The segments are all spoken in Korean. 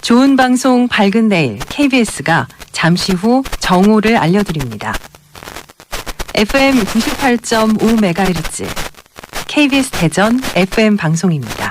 좋은 방송 밝은 내일 KBS가 잠시 후 정오를 알려드립니다. FM 98.5MHz KBS 대전 FM 방송입니다.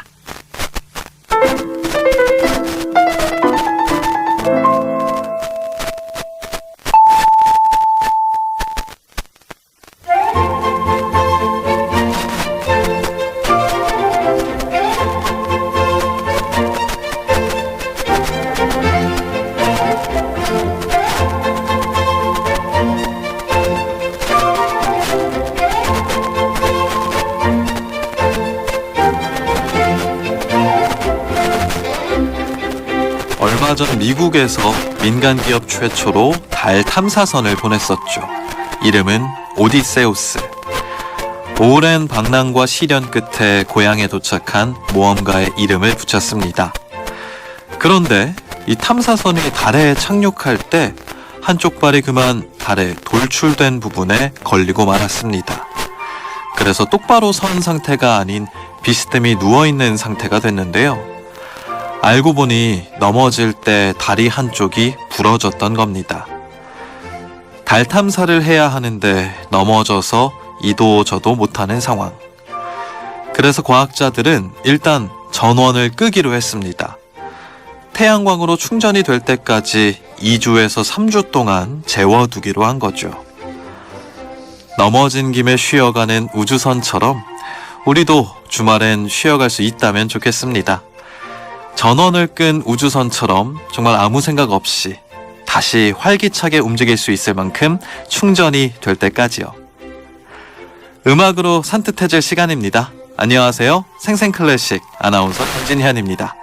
얼마 전 미국에서 민간 기업 최초로 달 탐사선을 보냈었죠. 이름은 오디세우스. 오랜 방랑과 시련 끝에 고향에 도착한 모험가의 이름을 붙였습니다. 그런데 이 탐사선이 달에 착륙할 때 한쪽 발이 그만 달에 돌출된 부분에 걸리고 말았습니다. 그래서 똑바로 선 상태가 아닌 비스듬히 누워있는 상태가 됐는데요. 알고 보니 넘어질 때 다리 한쪽이 부러졌던 겁니다. 달 탐사를 해야 하는데 넘어져서 이도 저도 못하는 상황. 그래서 과학자들은 일단 전원을 끄기로 했습니다. 태양광으로 충전이 될 때까지 2주에서 3주 동안 재워두기로 한 거죠. 넘어진 김에 쉬어가는 우주선처럼 우리도 주말엔 쉬어갈 수 있다면 좋겠습니다. 전원을 끈 우주선처럼 정말 아무 생각 없이 다시 활기차게 움직일 수 있을 만큼 충전이 될 때까지요. 음악으로 산뜻해질 시간입니다. 안녕하세요. 생생클래식 아나운서 김진현입니다.